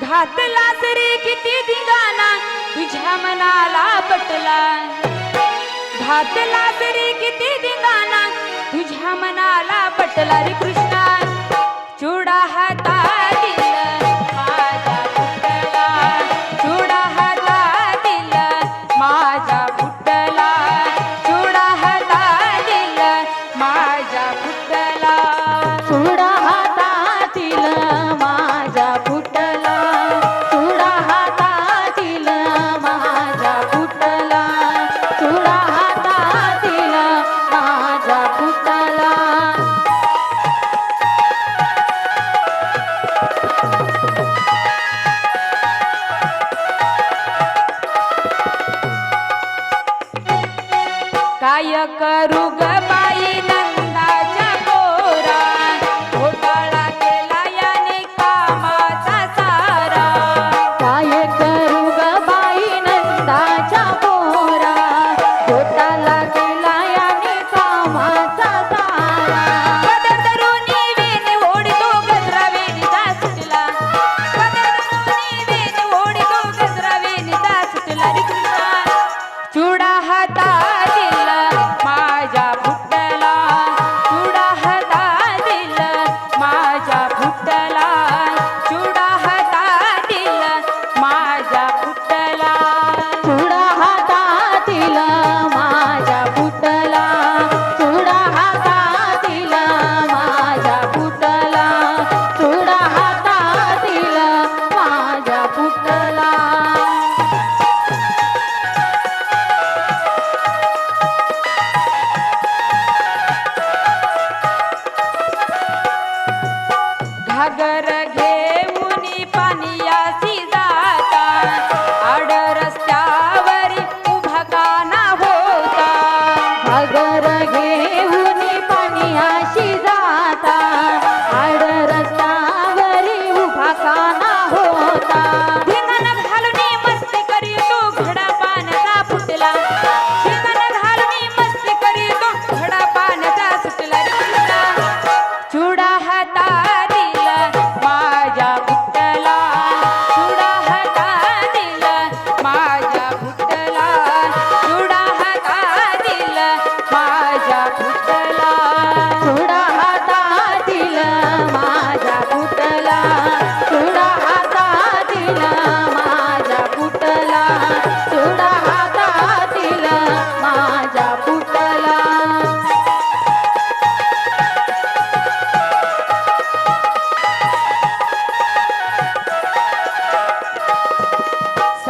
घातला तरी किती दिगाना तुझ्या मनाला पटला. घातला तरी किती दिगाना तुझ्या मनाला पटला रे कृष्णा. चुडा हात काय करू ग बाईला? ಹೊರಗೆ